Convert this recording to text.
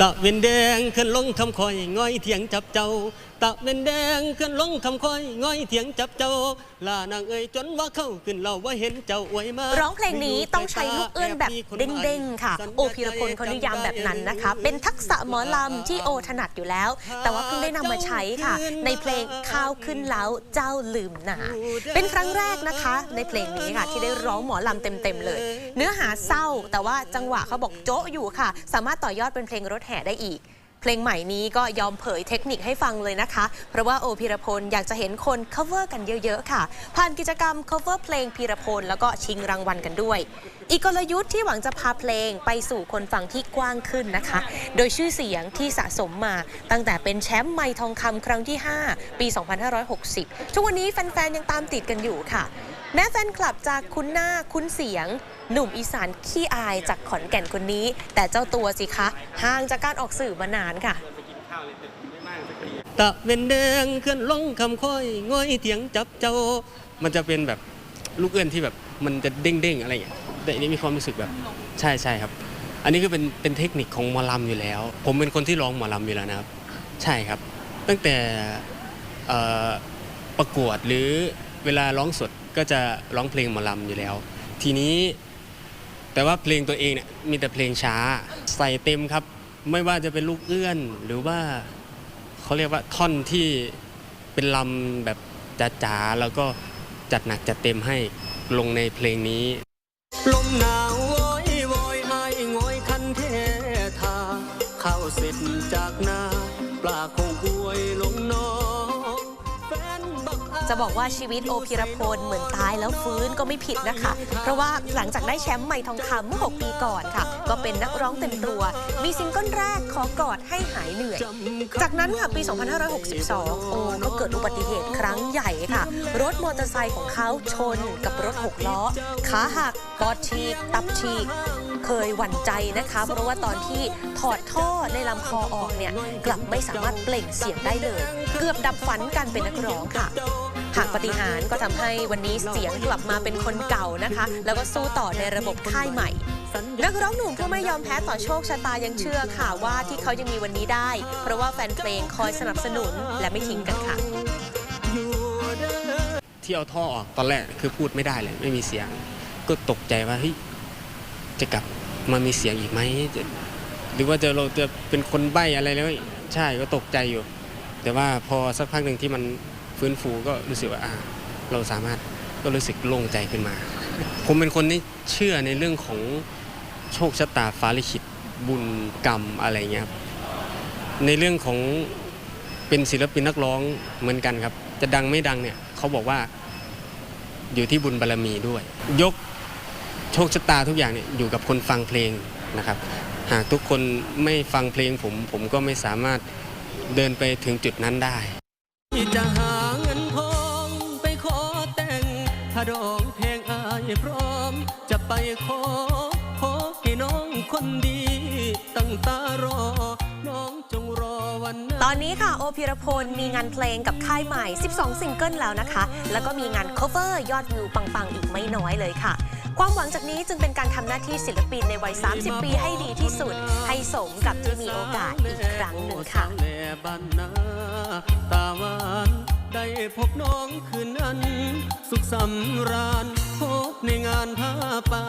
ตะเวนแดงขึ้นลงคำคอยง่อยเถียงจับเจ้า ตะเวนแดงขึ้นลงคำคอยง่อยเถียงจับเจ้าลานางเอ่ยจนว่าเข้าขึ้นเราว่าเห็นเจ้าอวยมาร้องเพลงนี้ต้องใช้ลูกเอื้อนแบบเด้งๆค่ะ โอพีรพลเขานิยามแบบนั้นนะคะ เป็นทักษะหมอลำที่โอถนัดอยู่แล้ว แต่ว่าเพิ่งได้นำมาใช้ค่ะ ในเพลงข้าวขึ้นแล้วเจ้าลืมหนาเป็นครั้งแรกนะคะ ในเพลงนี้ค่ะ ที่ได้ร้องหมอลำเต็มๆเลย เนื้อหาเศร้าแต่ว่าจังหวะเขาบอกโจ๊ะอยู่ค่ะ สามารถต่อยอดเป็นเพลงรถห่ได้อีก เพลงใหม่นี้ก็ยอมเผยเทคนิคให้ฟังเลยนะคะ เพราะว่าโอพีรพลอยากจะเห็นคน cover กันเยอะๆ ค่ะ ผ่านกิจกรรม cover เพลงพีรพลแล้วก็ชิงรางวัลกันด้วย อีกกลยุทธ์ที่หวังจะพาเพลงไปสู่คนฟังที่กว้างขึ้นนะคะ โดยชื่อเสียงที่สะสมมา ตั้งแต่เป็นแชมป์ไมค์ทองคำครั้งที่ 5 ปี 2560 ทุกวันนี้แฟนๆ ยังตามติดกันอยู่ค่ะ แม้แฟนคลับจะคุ้นหน้าคุ้นเสียงหนุ่มอีสานขี้อายจากขอนแก่นคนนี้ แต่เจ้าตัวสิคะห่างจากการออกสื่อมานานค่ะตะเวนแดงขึ้นลงคำคอยง่อยเถียงจับเจ้า มันจะเป็นแบบลูกเอื้อนที่แบบมันจะเด้งๆอะไรอย่างเงี้ยแต่อันนี้มีความรู้สึกแบบใช่ใช่ครับ อันนี้ก็เป็นเป็นเทคนิคของหมอลำอยู่แล้ว ผมเป็นคนที่ร้องหมอลำอยู่แล้วนะครับ ใช่ครับ ตั้งแต่ประกวดหรือเวลาร้องสดก็จะร้องเพลงหมอลำอยู่แล้ว ทีนี้แต่ว่าเพลงตัวเองเนี่ยมีแต่เพลงช้าใส่เต็มครับ ไม่ว่าจะเป็นลูกเอื้อนหรือว่าเขาเรียกว่าท่อนที่เป็นลำแบบจ๋าๆแล้วก็จัดหนักจัดเต็มให้ลงในเพลงนี้ ลมหนาวโอยโวยไอ้งอยคันเททาเข้าเสร็จจากนาปลาคงกลัว จะบอกว่าชีวิตโอพีรพลเหมือนตายแล้วฟื้นก็ไม่ผิดนะคะ เพราะว่าหลังจากได้แชมป์ใหม่ทองคำเมื่อ 6 ปีก่อนค่ะ ก็เป็นนักร้องเต็มตัว มีซิงเกิลแรกขอกอดให้หายเหนื่อย จากนั้นค่ะปี 2562 โอก็เกิดอุบัติเหตุครั้งใหญ่ค่ะ รถมอเตอร์ไซค์ของเขาชนกับรถหกล้อ ขาหักปอดฉีก ตับฉีกเคยหวั่นใจนะคะ เพราะว่าตอนที่ถอดท่อในลำคอออกเนี่ย กลับไม่สามารถเปล่งเสียงได้เลย เกือบดับฝันการเป็นนักร้องค่ะ หากปฏิหารย์ก็ทำให้วันนี้เสียงกลับมาเป็นคนเก่านะคะ แล้วก็สู้ต่อในระบบค่ายใหม่ นักร้องหนุ่มผู้ไม่ยอมแพ้ต่อโชคชะตายังเชื่อค่ะว่าที่เขายังมีวันนี้ได้ เพราะว่าแฟนเพลงคอยสนับสนุนและไม่ทิ้งกันค่ะที่เอาท่อออกตอนแรกคือพูดไม่ได้เลย ไม่มีเสียง ก็ตกใจว่าเฮ้ยจะกลับมามีเสียงอีกไหมหรือว่าจะเราจะเป็นคนใบ้อะไรแล้วใช่ก็ตกใจอยู่ แต่ว่าพอสักพักหนึ่งที่มัน ฟื้นฟูก็รู้สึกว่าเราสามารถก็รู้สึกโล่งใจขึ้นมา ผมเป็นคนที่เชื่อในเรื่องของโชคชะตาฟ้าลิขิตบุญกรรมอะไรเงี้ยครับในเรื่องของเป็นศิลปินนักร้องเหมือนกันครับ จะดังไม่ดังเนี่ยเขาบอกว่าอยู่ที่บุญบารรมีด้วย ยกโชคชะตาทุกอย่างเนี่ยอยู่กับคนฟังเพลงนะครับ หากทุกคนไม่ฟังเพลงผมผมก็ไม่สามารถเดินไปถึงจุดนั้นได้ ถ้าดองเพลงอายพร้อม จะไปขอ ขอให้น้องคนดี ตั้งตารอ น้องจงรอวันนั้นตอนนี้ค่ะ โอพีรพล มีงานเพลงกับค่ายใหม่ 12 ซิงเกิลแล้วนะคะ แล้วก็มีงาน cover ยอดวิวปังๆ อีกไม่น้อยเลยค่ะ ความหวังจากนี้จึงเป็นการทำหน้าที่ศิลปินในวัย 30 ปีให้ดีที่สุด ให้สมกับที่มีโอกาสอีกครั้งหนึ่งค่ะ แลบ้านนาตาหวานได้พบน้องคืนนั้น สุขสำราญพบในงานผ้าป่า